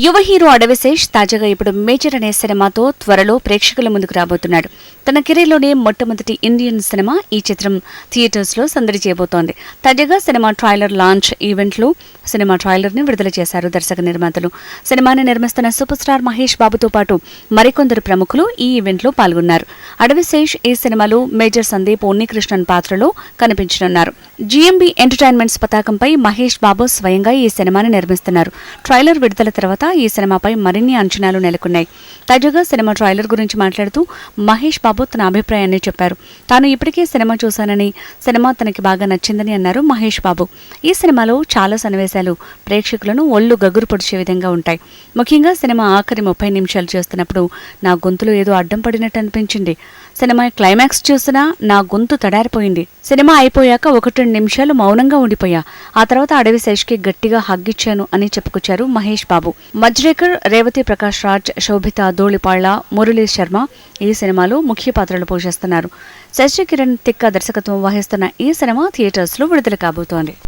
యువ హీరో అడవిశేష్ తాజాగా ఇప్పుడు మేజర్ అనే సినిమాతో త్వరలో ప్రేక్షకుల ముందుకు రాబోతున్నాడు. తన కెరీర్లోనే మొట్టమొదటి ఇండియన్ సినిమా ఈ చిత్రం థియేటర్స్లో సందడి చేయబోతోంది. తాజాగా సినిమా ట్రైలర్ లాంచ్ ఈవెంట్లో సినిమా ట్రైలర్ని విడుదల చేశారు దర్శక నిర్మాతలు. సినిమాని నిర్మిస్తున్న సూపర్ స్టార్ మహేష్ బాబుతో పాటు మరికొందరు ప్రముఖులు ఈ ఈవెంట్లో పాల్గొన్నారు అడవిశేష్ ఈ సినిమాలో మేజర్ సందీప్ ఉన్నికృష్ణన్ పాత్రలో కనిపించనున్నారు. జిఎంబి ఎంటర్టైన్మెంట్స్ పతాకంపై మహేష్ బాబు స్వయంగా ఈ సినిమాని నిర్మిస్తున్నారు. ట్రైలర్ విడుదల తర్వాత ఈ సినిమాపై మరిన్ని అంచనాలు నెలకొన్నాయి. తాజాగా సినిమా ట్రైలర్ గురించి మాట్లాడుతూ మహేష్ బాబు తన అభిప్రాయాన్ని చెప్పారు. తాను ఇప్పటికే సినిమా చూశానని సినిమా తనకి బాగా నచ్చిందని అన్నారు మహేష్ బాబు. ఈ సినిమాలో చాలా సన్నివేశాలు ప్రేక్షకులను ఒళ్ళు గగురు పొడిచే విధంగా ఉంటాయి. ముఖ్యంగా సినిమా ఆఖరి ముప్పై నిమిషాలు చేస్తున్నప్పుడు నా గొంతులో ఏదో అడ్డం పడినట్టు అనిపించింది. సినిమా క్లైమాక్స్ చూసినా నా గొంతు తడారిపోయింది. సినిమా అయిపోయాక ఒకటి రెండు నిమిషాలు మౌనంగా ఉండిపోయా. ఆ తర్వాత అడవి శేష్కి గట్టిగా హగ్గిచ్చాను అని చెప్పుకొచ్చారు మహేష్ బాబు. మజ్రేకర్ రేవతి ప్రకాష్ రాజ్ శోభిత ధూళిపాళ్ళ మురళీ శర్మ ఈ సినిమాలో ముఖ్య పాత్రలు పోషిస్తున్నారు. శశి కిరణ్ తిక్క దర్శకత్వం వహిస్తున్న ఈ సినిమా థియేటర్స్లో విడుదల కాబోతోంది.